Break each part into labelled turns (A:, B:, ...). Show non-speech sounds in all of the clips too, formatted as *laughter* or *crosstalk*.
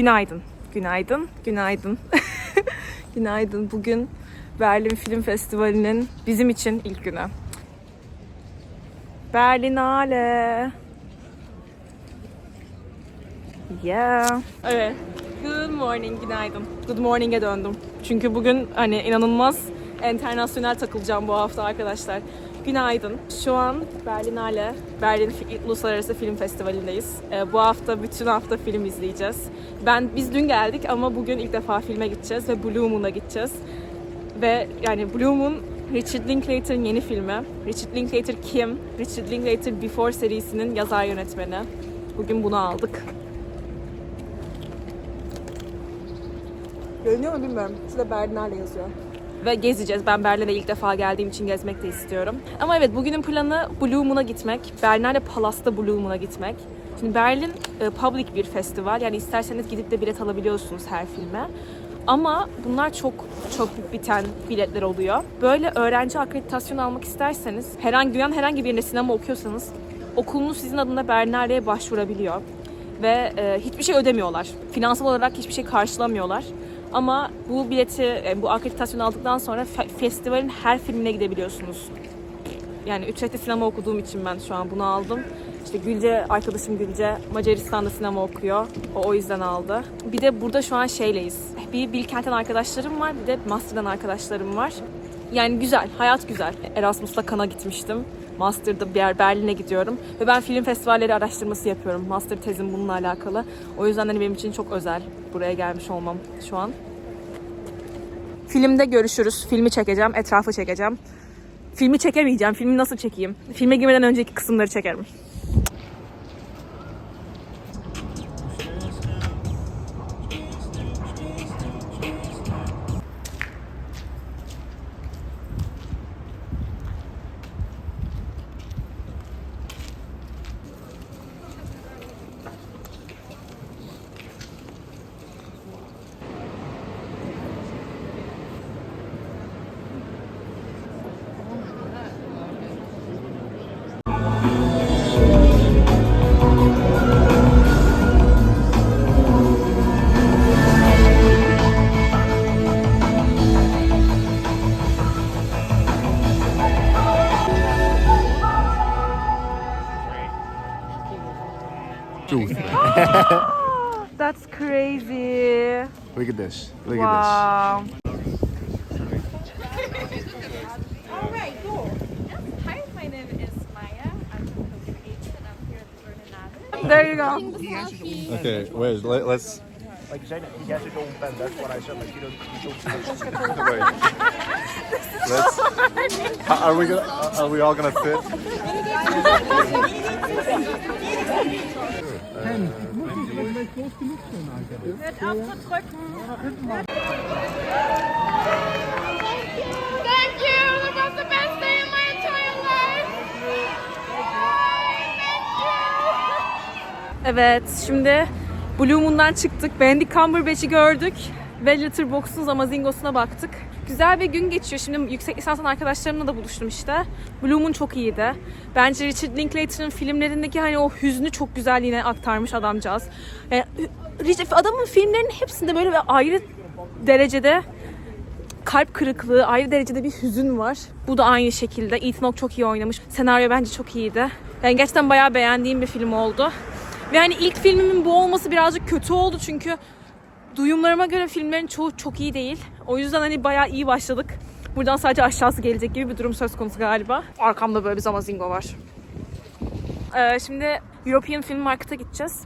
A: Günaydın. Günaydın. Günaydın. *laughs* Günaydın. Bugün Berlin Film Festivali'nin bizim için ilk günü. Berlinale. Yeah. Evet. Good morning, günaydın. Good morning'e döndüm. Çünkü bugün hani inanılmaz internasyonel takılacağım bu hafta arkadaşlar. Günaydın. Şu an Berlinale, Berlin Uluslararası Film Festivali'ndeyiz. Ee, bu hafta bütün hafta film izleyeceğiz. Ben biz dün geldik ama bugün ilk defa filme gideceğiz ve Blue Moon'a gideceğiz. Ve yani Blue Moon Richard Linklater'ın yeni filmi. Richard Linklater kim? Richard Linklater Before serisinin yazar yönetmeni. Bugün bunu aldık. Görünüyor mu bilmiyorum. Şurada Berlinale yazıyor. Ve gezeceğiz. Ben Berlin'e ilk defa geldiğim için gezmek de istiyorum. Ama evet bugünün planı Blue Moon'a gitmek. Berlinale Palas'ta Blue Moon'a gitmek. Şimdi Berlin e, public bir festival. Yani isterseniz gidip de bilet alabiliyorsunuz her filme. Ama bunlar çok çok biten biletler oluyor. Böyle öğrenci akreditasyonu almak isterseniz herhangi dünyanın herhangi bir yerinde sinema okuyorsanız okulunuz sizin adına Berlinale'ye başvurabiliyor ve e, hiçbir şey ödemiyorlar. Finansal olarak hiçbir şey karşılamıyorlar. Ama bu bileti, e, bu akreditasyonu aldıktan sonra fe- festivalin her filmine gidebiliyorsunuz. Yani Utrecht'te sinema okuduğum için ben şu an bunu aldım. İşte Gülce, arkadaşım Gülce Macaristan'da sinema okuyor. O o yüzden aldı. Bir de burada şu an şeyleyiz. Bir Bilkent'ten arkadaşlarım var, bir de Master'dan arkadaşlarım var. Yani güzel, hayat güzel. Erasmus'ta Kan'a gitmiştim. Master'da bir Berlin'e gidiyorum. Ve ben film festivalleri araştırması yapıyorum. Master tezim bununla alakalı. O yüzden hani benim için çok özel buraya gelmiş olmam şu an. Filmde görüşürüz. Filmi çekeceğim, etrafı çekeceğim. Filmi çekemeyeceğim. Filmi nasıl çekeyim? Filme girmeden önceki kısımları çekerim.
B: Look at this. Look
A: wow.
C: at this.
A: There you go.
B: Okay, wait, let, us
D: Like, Jenna, he has his own bed. That's what I said. Like, you don't. *laughs* *laughs*
B: Are we? Are we all gonna fit? *laughs*
A: Evet, şimdi Blue Moon'dan çıktık. Benedict Cumberbatch'i gördük. Ve Letterboxd'un Amazingos'una baktık. Güzel bir gün geçiyor. Şimdi yüksek lisanstan arkadaşlarımla da buluştum işte. Blue Moon çok iyiydi. Bence Richard Linklater'ın filmlerindeki hani o hüznü çok güzel yine aktarmış adamcağız. Yani, Richard- adamın filmlerinin hepsinde böyle bir ayrı derecede kalp kırıklığı, ayrı derecede bir hüzün var. Bu da aynı şekilde. Ethan Hawke çok iyi oynamış. Senaryo bence çok iyiydi. Yani gerçekten bayağı beğendiğim bir film oldu. Ve hani ilk filmimin bu olması birazcık kötü oldu çünkü duyumlarıma göre filmlerin çoğu çok iyi değil. O yüzden hani bayağı iyi başladık. Buradan sadece aşağısı gelecek gibi bir durum söz konusu galiba. Arkamda böyle bir zamazingo var. Ee, şimdi European Film Market'a gideceğiz.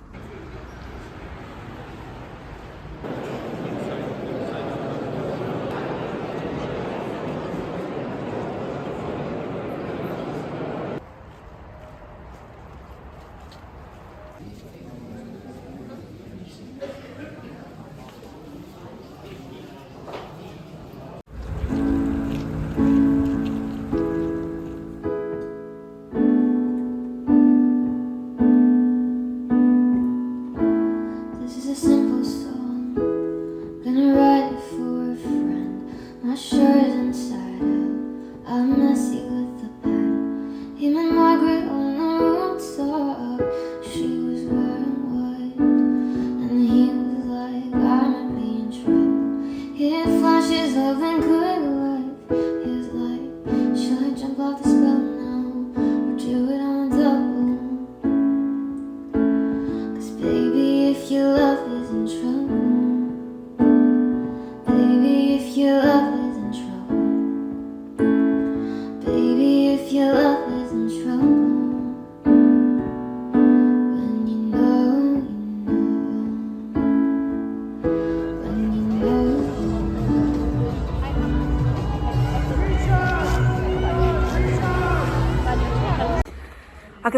E: Flashes of the good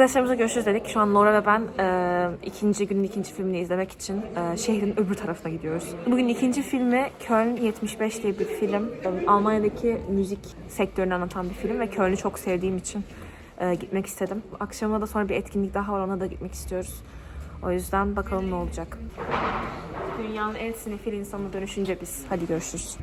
A: Arkadaşlarımıza görüşürüz dedik. Şu an Laura ve ben e, ikinci günün ikinci filmini izlemek için e, şehrin öbür tarafına gidiyoruz. Bugün ikinci filmi Köln 75 diye bir film. E, Almanya'daki müzik sektörünü anlatan bir film ve Köln'ü çok sevdiğim için e, gitmek istedim. Akşama da sonra bir etkinlik daha var ona da gitmek istiyoruz. O yüzden bakalım ne olacak. Dünyanın en sinefil insanına dönüşünce biz. Hadi görüşürüz.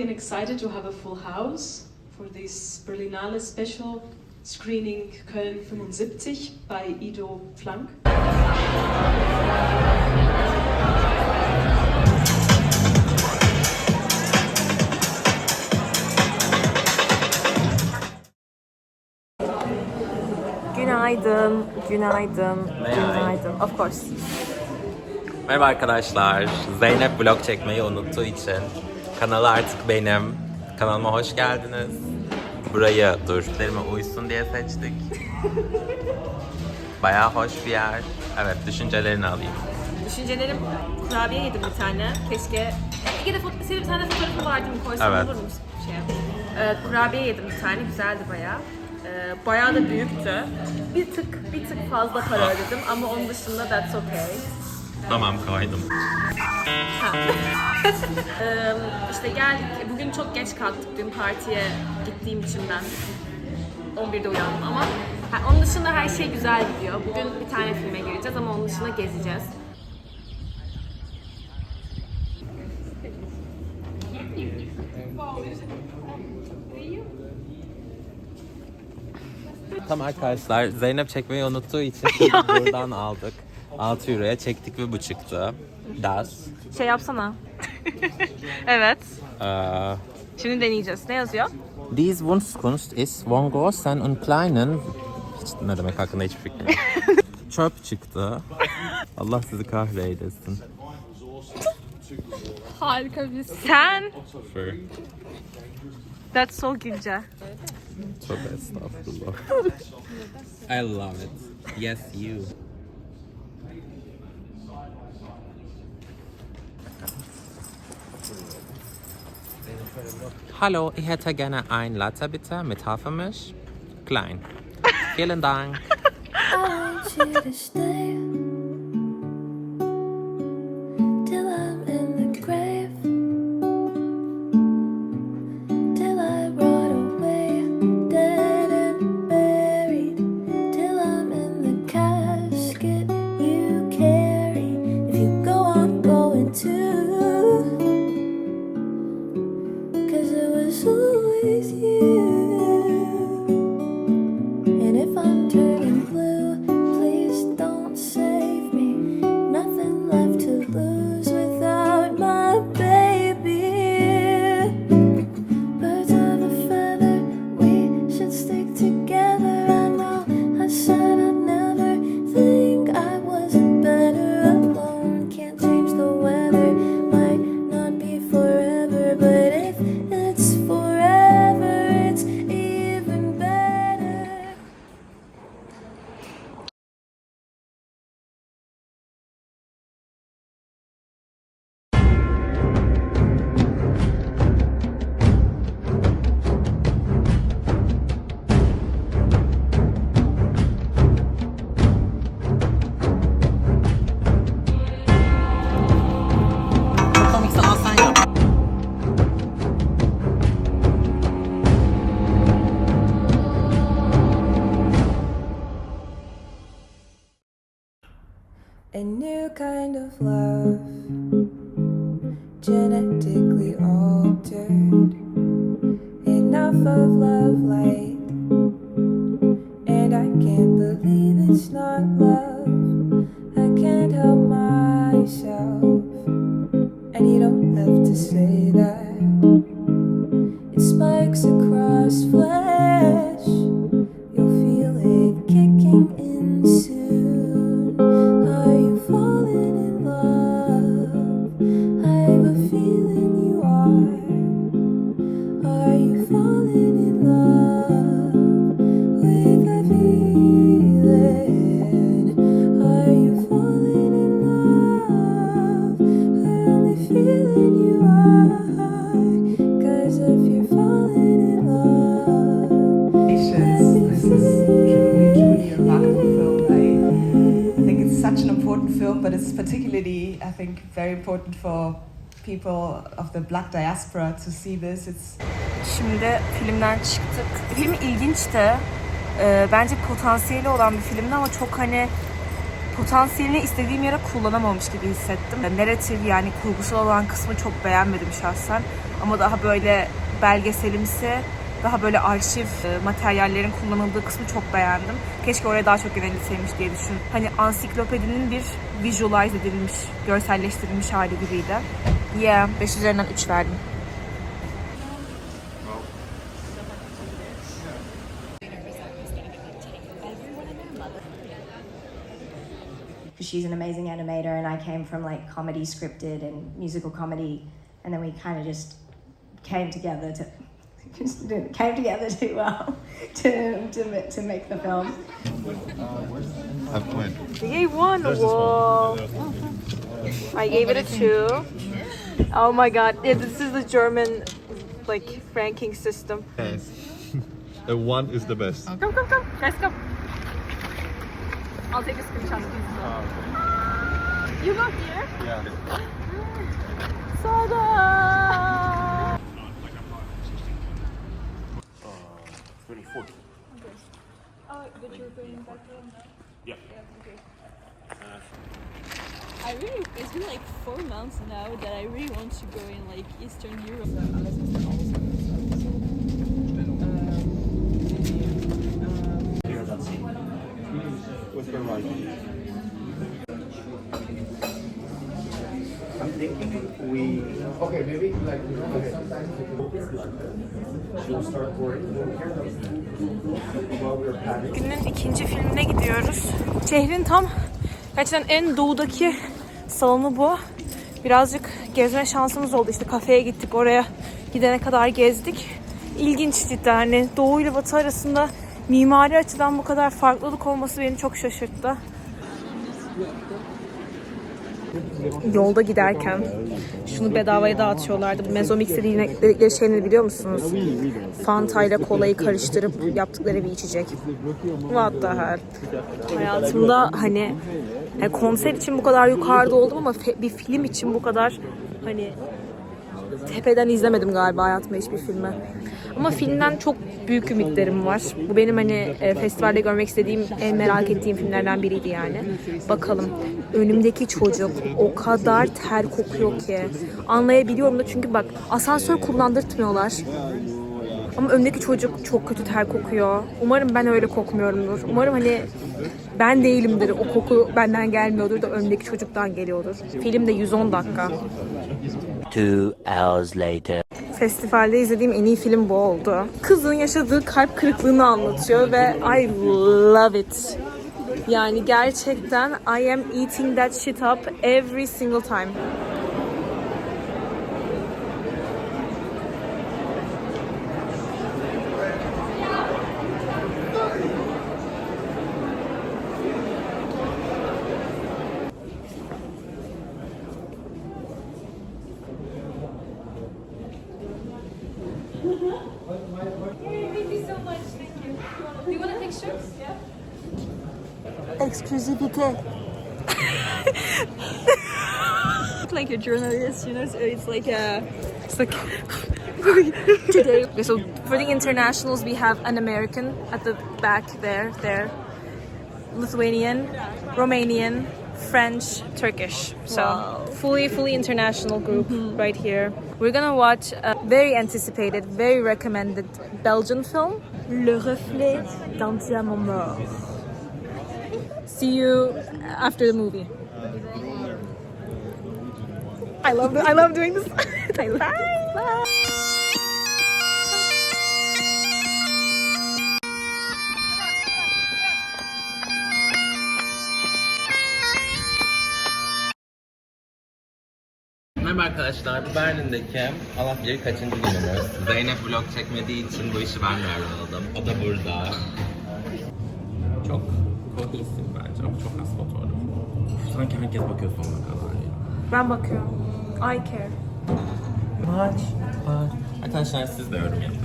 F: And excited to have a full house for this Berlinale special screening Köln 75 bei Ido Flank.
A: Günaydın, günaydın, günaydın. Of course.
G: Merhaba arkadaşlar. Zeynep vlog çekmeyi unuttuğu için kanalı artık benim. Kanalıma hoş geldiniz. Burayı dur. Derime uysun diye seçtik. Bayağı hoş bir yer. Evet, düşüncelerini alayım.
A: Düşüncelerim kurabiye yedim bir tane. Keşke... İki de foto- senin bir tane fotoğrafı vardı mı koysam
G: Evet.
A: olur mu? Şey. Ee, kurabiye yedim bir tane. Güzeldi bayağı. Ee, bayağı da büyüktü. Bir tık bir tık fazla para ödedim ama onun dışında that's okay.
G: Tamam koydum. *laughs*
A: Ee, işte geldik. Bugün çok geç kalktık. Dün partiye gittiğim için ben 11'de uyandım ama ha, onun dışında her şey güzel gidiyor. Bugün bir tane filme gireceğiz ama onun dışında gezeceğiz.
G: Tamam arkadaşlar, Zeynep çekmeyi unuttuğu için *laughs* buradan aldık. 6 euroya çektik ve bu çıktı. Das.
A: Şey yapsana. *laughs* evet.
G: Ee,
A: Şimdi deneyeceğiz. Ne yazıyor?
G: Dies Wunschkunst ist von großen und kleinen... Hiç ne demek hakkında hiçbir fikrim yok. *laughs* Çöp çıktı. Allah sizi kahreylesin.
A: Harika bir Sen.
G: Sıfır.
A: That's so Gülce.
G: Tövbe estağfurullah. I love it. Yes you. Hallo, ich hätte gerne ein Latte bitte mit Hafermilch. Klein. Vielen Dank. *laughs*
H: love, genetically altered. Enough of love light, and I can't believe it's not love. I can't help myself, and you don't have to say that. It spikes across
I: film, but it's particularly, I think, very important for people of the black diaspora to see this. It's
A: Şimdi filmden çıktık. Film ilginçti. Ee, bence potansiyeli olan bir filmdi ama çok hani potansiyelini istediğim yere kullanamamış gibi hissettim. Narratif yani kurgusal olan kısmı çok beğenmedim şahsen. Ama daha böyle belgeselimsi, daha böyle arşiv e, materyallerin kullanıldığı kısmı çok beğendim. Keşke oraya daha çok yönelilseymiş diye düşün. Hani ansiklopedinin bir visualize edilmiş, görselleştirilmiş hali gibiydi. Yeah, 5 üzerinden 3 verdim.
J: she's an amazing animator and I came from like comedy scripted and musical comedy and then we kind of just came together to just came together too well *laughs* to, to to make the film.
B: I've won.
A: You gave one. Whoa. I gave it a two. Oh my god. Yeah, this is the German like ranking system.
B: Yes. A one is the best.
A: Come, come, come. Guys, go! I'll take a screenshot of these. You go here.
B: Yeah. *gasps*
A: Sada! Oh, but you're going back home now?
D: Yeah.
A: okay.
C: I really, it's been like four months now that I really want to go in like Eastern Europe.
D: Hear that scene. With her right. Okay, maybe like. Okay. She'll start pouring while we're packing.
A: Günün ikinci filmine gidiyoruz. Şehrin tam gerçekten en doğudaki salonu bu. Birazcık gezme şansımız oldu. İşte kafeye gittik oraya gidene kadar gezdik. İlginç cidden. Hani doğu ile batı arasında mimari açıdan bu kadar farklılık olması beni çok şaşırttı. Yolda giderken şunu bedavaya dağıtıyorlardı. Bu Mezomix dedikleri şey ne biliyor musunuz? Fanta ile kolayı karıştırıp yaptıkları bir içecek. What the hell? Hayatımda hani yani konser için bu kadar yukarıda oldum ama bir film için bu kadar hani tepeden izlemedim galiba hayatımda hiçbir filmi. Ama filmden çok büyük ümitlerim var. Bu benim hani e, festivalde görmek istediğim, en merak ettiğim filmlerden biriydi yani. Bakalım. Önümdeki çocuk o kadar ter kokuyor ki. Anlayabiliyorum da çünkü bak asansör kullandırtmıyorlar. Ama önümdeki çocuk çok kötü ter kokuyor. Umarım ben öyle kokmuyorumdur. Umarım hani ben değilimdir. O koku benden gelmiyordur da önümdeki çocuktan geliyordur. Film de 110 dakika.
K: Two hours later.
A: Festivalde izlediğim en iyi film bu oldu. Kızın yaşadığı kalp kırıklığını anlatıyor ve I love it. Yani gerçekten I am eating that shit up every single time. Exclusivité. *laughs*
C: Like a journalist, you know, so it's like a.
A: It's like *laughs* today. Okay, so for the internationals, we have an American at the back there, there, Lithuanian, Romanian, French, Turkish. So fully, fully international group mm-hmm. right here. We're gonna watch a very anticipated, very recommended Belgian film, Le Reflet d'un diamant mort. See you after the movie. I love I love doing this. Bye. *laughs* Bye.
G: Merhaba arkadaşlar, Berlin'deki Allah bilir kaçıncı günümüz. Zeynep vlog çekmediği için bu işi ben devraldım. O da burada. Çok kohesif bence ama çok az fotoğraf. Sanki herkes bakıyor sonuna kadar ya.
A: Ben bakıyorum. I care.
G: Maç, maç. Arkadaşlar siz de yorum yapın.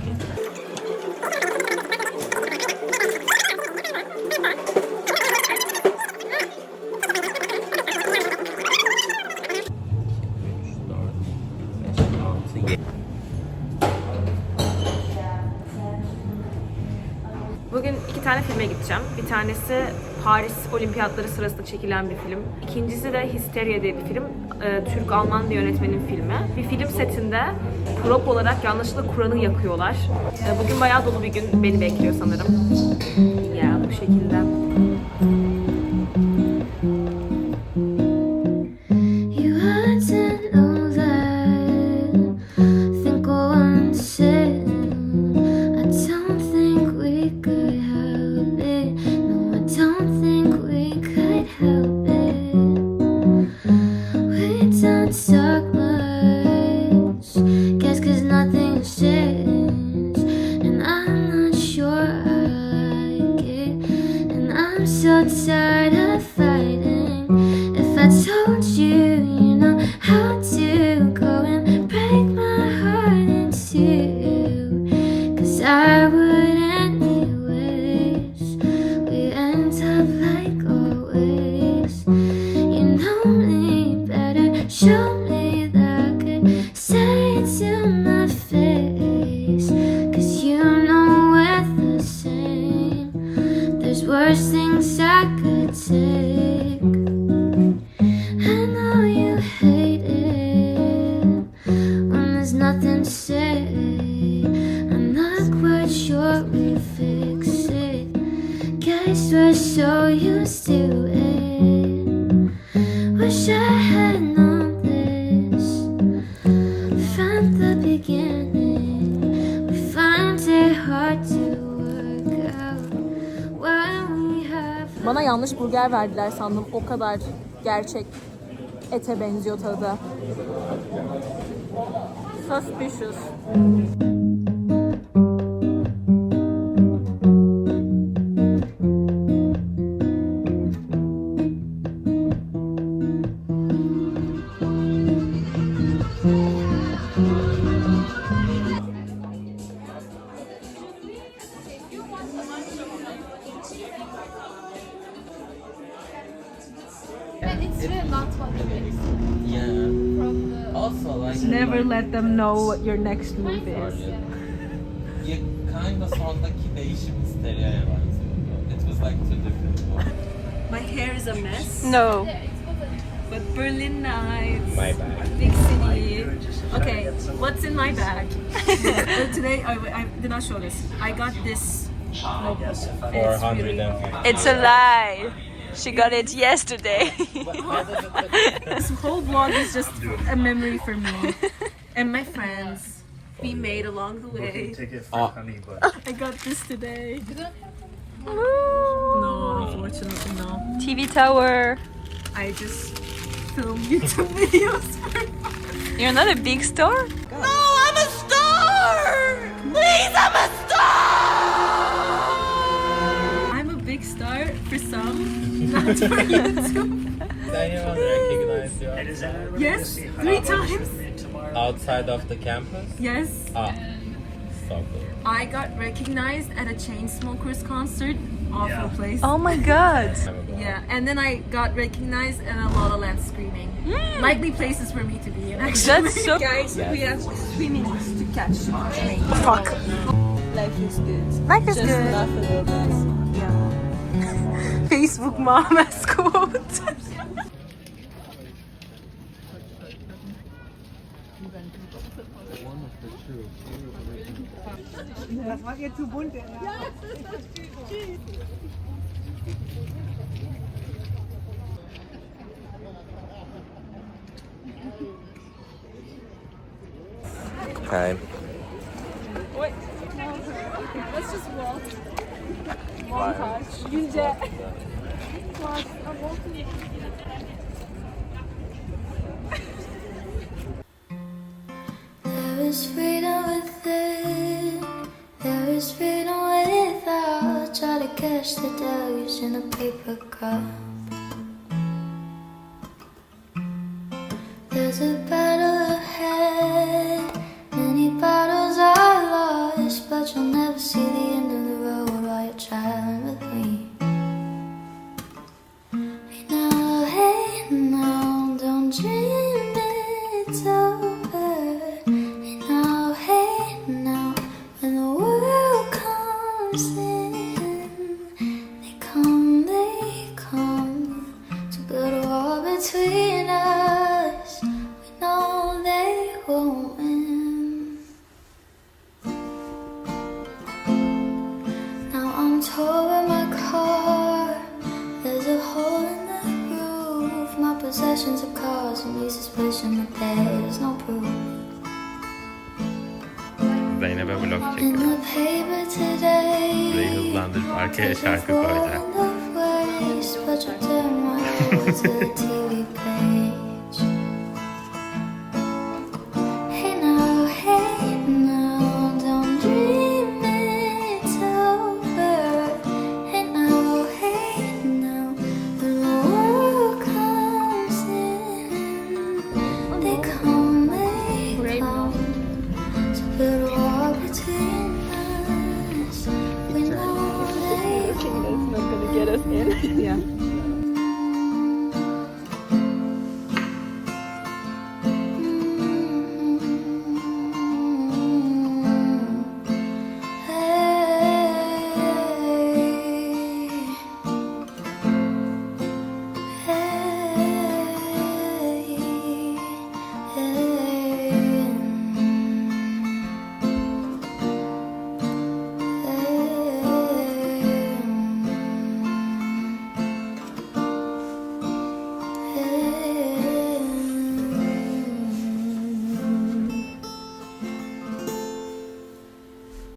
A: Filme gideceğim. Bir tanesi Paris Olimpiyatları sırasında çekilen bir film. İkincisi de Hysteria diye bir film. Ee, Türk-Alman bir yönetmenin filmi. Bir film setinde prop olarak yanlışlıkla Kur'an'ı yakıyorlar. Ee, bugün bayağı dolu bir gün beni bekliyor sanırım. Ya bu şekilde.
E: I'm so tired of fighting. If I told you, you know how to Guess we're so used to it. Wish I had known this from the beginning. We find it hard to work out when we have.
A: Bana yanlış burger verdiler sandım. O kadar gerçek ete benziyor tadı. Suspicious.
L: And it's really not what it is.
G: Yeah.
L: From the
G: Also like
A: Never let them know what your next move is.
G: Ya *laughs* kinda sondaki değişim Hysteria'ya benziyordu. It was like two different
A: My hair is a mess.
L: No.
A: But Berlin nights.
G: My bag.
A: Big city. Okay, what's in my bag? *laughs* Uh, Today I, I did not show this. I got this. It's really-
L: It's a lie. She got it yesterday. *laughs*
A: This whole vlog is just a memory for me and my friends. We made along the way.
D: Ticket for oh. honey, but
A: I got this today. No, unfortunately, no.
L: TV tower.
A: I just film *laughs* YouTube videos.
L: You're not a big star? No, I'm a star! Please, I'm a star!
A: I'm a big star for some, not for YouTube.
G: Anyone recognize you
D: it is that
A: Yes, three times.
G: outside of the campus?
A: Yes.
G: Ah, so cool.
A: I got recognized at a Chainsmokers concert. Awful place.
L: Oh my god. *laughs*
A: Yeah, and then I got recognized at a La La Land screening. Likely places for me to be in, actually.
L: That's *laughs* so-
A: Guys, we have swimming to catch train. Fuck. Life is good.
L: Life is
A: Just
L: good.
A: laugh a little bit. Yeah. Facebook Mom
I: Das war jetzt zu bunt.
G: Ja, Okay. Wait.
A: Let's just walk. Montaj.
E: There is freedom within. There is freedom without. Try to catch the deluge in a paper cup. There's a battle ahead. I'm towing my car. There's a hole in the roof. My possessions are causing me suspicion that there's no proof.
G: Zeynep'e vlog
E: In
G: çekiyor. Burayı hızlandırıp arkaya şarkı koyacak.
E: yeah.